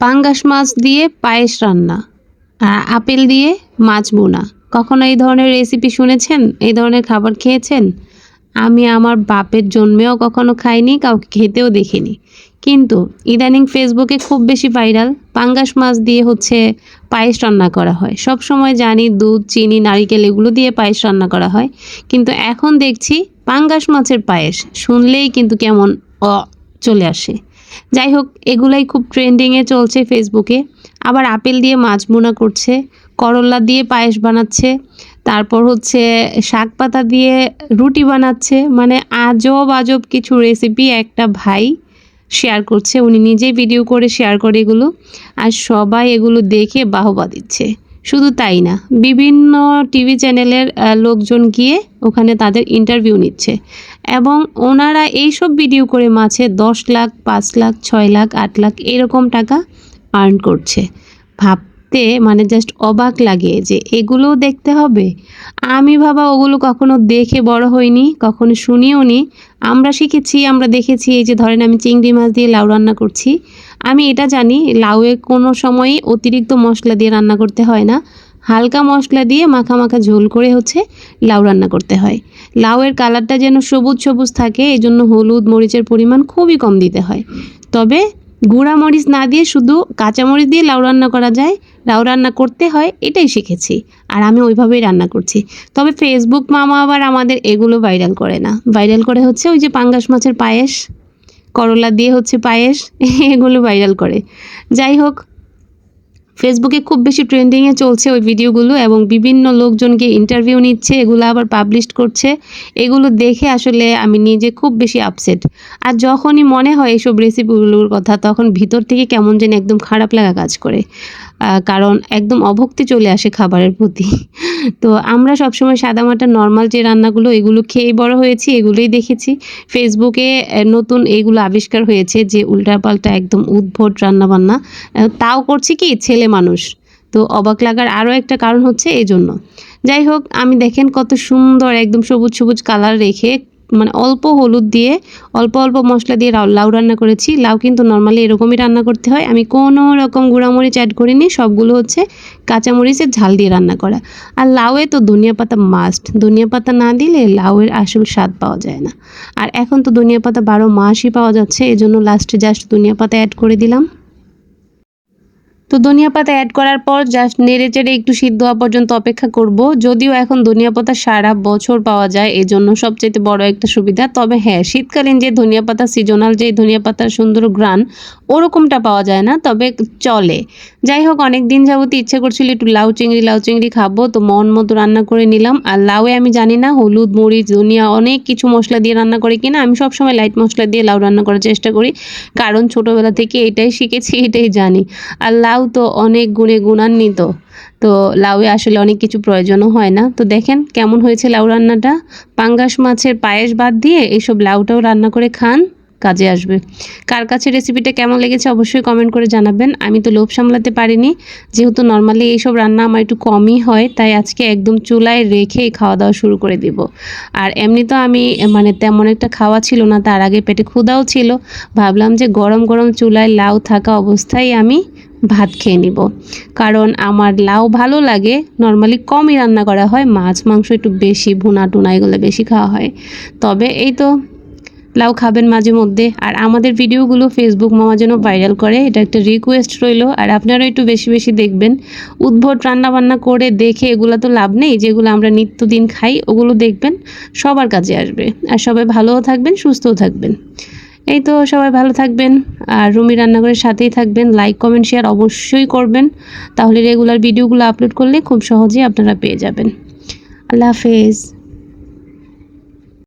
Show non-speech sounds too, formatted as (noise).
পাঙ্গাস মাছ দিয়ে পায়েস রান্না আপেল দিয়ে মাছ বোনা। কখনো এই ধরনের রেসিপি শুনেছেন? এই ধরনের খাবার খেয়েছেন? আমি আমার বাপের জন্মেও কখনো খাইনি, কাউকে খেতেও দেখিনি। কিন্তু ইদানিং ফেসবুকে খুব বেশি ভাইরাল পাঙ্গাস মাছ দিয়ে হচ্ছে পায়েস রান্না করা হয়। সব সময় জানি দুধ, চিনি, নারিকেল এগুলো দিয়ে পায়েস রান্না করা হয়। কিন্তু এখন দেখছি পাঙ্গাস মাছের পায়েস শুনলেই কিন্তু কেমন অ চলে আসে। যাই হোক এগুলাই খুব ট্রেন্ডিংয়ে চলছে ফেসবুকে। আবার আপেল দিয়ে মাছ বোনা করছে, করলা দিয়ে পায়েস বানাচ্ছে, তারপর হচ্ছে শাক পাতা দিয়ে রুটি বানাচ্ছে। মানে আজব আজব কিছু রেসিপি একটা ভাই শেয়ার করছে। উনি নিজেই ভিডিও করে শেয়ার করে এগুলো। আর সবাই এগুলো দেখে বাহবা দিচ্ছে। শুধু তাই না, বিভিন্ন টিভি চ্যানেলের লোকজন গিয়ে ওখানে তাদের ইন্টারভিউ নিচ্ছে। এবং ওনারা এইসব ভিডিও করে মাছে দশ লাখ, পাঁচ লাখ, ছয় লাখ, আট লাখ এরকম টাকা আর্ন করছে। ভাবতে মানে জাস্ট অবাক লাগে যে এগুলোও দেখতে হবে। আমি ভাবা ওগুলো কখনো দেখে বড় হইনি, কখনো শুনিও নি। আমরা শিখেছি, আমরা দেখেছি, এই যে ধরেন আমি চিংড়ি মাছ দিয়ে লাউ রান্না করছি। আমি এটা জানি, লাউয়ে কোনো সময়ই অতিরিক্ত মশলা দিয়ে রান্না করতে হয় না। হালকা মশলা দিয়ে মাখা মাখা ঝোল করে হচ্ছে লাউ রান্না করতে হয়। লাউয়ের কালারটা যেন সবুজ সবুজ থাকে এই জন্য হলুদ, মরিচের পরিমাণ খুবই কম দিতে হয়। তবে গুঁড়া মরিচ না দিয়ে শুধু কাঁচামরিচ দিয়ে লাউ রান্না করা যায়। লাউ রান্না করতে হয়, এটাই শিখেছি। আর আমি ওইভাবেই রান্না করছি। তবে ফেসবুক মামা আবার আমাদের এগুলো ভাইরাল করে না। ভাইরাল করে হচ্ছে ওই যে পাঙ্গাস মাছের পায়েস, করলা দিয়ে হচ্ছে পায়েস, (laughs) এগুলো ভাইরাল করে। যাই হোক ফেসবুকে খুব বেশি ট্রেন্ডিংয়ে চলছে ওই ভিডিওগুলো এবং বিভিন্ন লোকজনকে ইন্টারভিউ নিচ্ছে, এগুলো আবার পাবলিশ করছে। এগুলো দেখে আসলে আমি নিজে খুব বেশি আপসেট আর যখনই মনে হয় এইসব রেসিপিগুলোর কথা, তখন ভিতর থেকে কেমন যেন একদম খারাপ লাগা কাজ করে। কারণ একদম অভক্তি চলে আসে খাবারের প্রতি। তো আমরা সবসময় সাদামাটা নর্মাল যে রান্নাগুলো, এগুলো খেয়েই বড় হয়েছি, এগুলোই দেখেছি। ফেসবুকে নতুন এগুলো আবিষ্কার হয়েছে যে উল্টাপাল্টা একদম উদ্ভট রান্নাবান্না। তাও করছি কি ছেলে মানুষ। তো অবাক লাগার আরও একটা কারণ হচ্ছে এই জন্য যাই হোক, আমি দেখেন কত সুন্দর একদম সবুজ সবুজ কালার রেখে মানে অল্প হলুদ দিয়ে, অল্প অল্প মশলা দিয়ে লাউ রান্না করেছি। লাউ কিন্তু নর্মালি এরকমই রান্না করতে হয়। আমি কোনো রকম গুঁড়ামরিচ অ্যাড করিনি। সবগুলো হচ্ছে কাঁচামরিচের ঝাল দিয়ে রান্না করা। আর লাউয়ে তো ধনিয়া পাতা মাস্ট ধনিয়া পাতা না দিলে লাউয়ের আসল স্বাদ পাওয়া যায় না। আর এখন তো ধনিয়া পাতা বারো মাসই পাওয়া যাচ্ছে। এজন্য লাস্টে জাস্ট ধনিয়া পাতা অ্যাড করে দিলাম। তো ধনিয়া পাতা অ্যাড করার পর জাস্ট নেড়ে চেড়ে একটু সিদ্ধ হওয়া পর্যন্ত অপেক্ষা করব। যদিও এখন ধনিয়া পাতা সারা বছর পাওয়া যায় এই জন্য সবচেয়ে বড় একটা সুবিধা। তবে হ্যাঁ শীতকালীন যে ধনিয়া পাতা সিজনাল যে ধনিয়া পাতার সুন্দর গ্রান, ওরকমটা পাওয়া যায় না, তবে চলে। যাই হোক অনেক দিন যাবত ইচ্ছে করছিল একটু লাউ চিংড়ি লাউ চিংড়ি খাব, তো মন মতো রান্না করে নিলাম। আর লাউয়ে আমি জানি না, হলুদ, মরিচ, ধনিয়া, অনেক কিছু মশলা দিয়ে রান্না করে কিনা। আমি সবসময় লাইট মশলা দিয়ে লাউ রান্না করার চেষ্টা করি, কারণ ছোটোবেলা থেকে এটাই শিখেছি, এটাই জানি। আর লাউ তো অনেক গুণে গুণান্বিত, তো লাউয়ে আসলে অনেক কিছু প্রয়োজনও হয় না। তো দেখেন, কেমন হয়েছে লাউ রান্নাটা? পাঙ্গাস মাছের পায়েস বাদ দিয়ে এইসব লাউটাও রান্না করে খান। কাজে আসবে। কার কাছে রেসিপিটা কেমন লেগেছে অবশ্যই কমেন্ট করে জানাবেন। আমি তো লোভ সামলাতে পারিনি। যেহেতু নর্মালি এইসব রান্না আমার একটু কমই হয়, তাই আজকে একদম চুলায় রেখেই খাওয়া দাওয়া শুরু করে দিব। আর এমনি তো আমি মানে তেমন একটা খাওয়া ছিল না, তার আগে পেটে ক্ষুধাও ছিল। ভাবলাম যে গরম গরম চুলায় লাউ থাকা অবস্থায় আমি ভাত খেয়ে নিব। কারণ আমার লাউ ভালো লাগে নর্মালি কমই রান্না করা হয়, মাছ, মাংস একটু বেশি ভুনা টুনা এগুলো বেশি খাওয়া হয়। তবে এই তো লাউ খাবেন মাঝে মধ্যে। আর আমাদের ভিডিওগুলো ফেসবুক মামা যেন ভাইরাল করে, এটা একটা রিকোয়েস্ট রইল। আর আপনারা একটু বেশি বেশি দেখবেন। উদ্ভট রান্না বান্না করে দেখে এগুলো তো লাভ নেই, যেগুলো আমরা নিত্যদিন খাই, ওগুলো দেখবেন, সবার কাজে আসবে। আর সবাই ভালোও থাকবেন, সুস্থও থাকবেন। এই তো সবাই ভালো থাকবেন। আর রুমি রান্নাঘরের সাথেই থাকবেন। লাইক কমেন্ট শেয়ার অবশ্যই করবেন। তাহলে রেগুলার ভিডিওগুলো আপলোড করলে খুব সহজেই আপনারা পেয়ে যাবেন। আল্লাহ হাফেজ।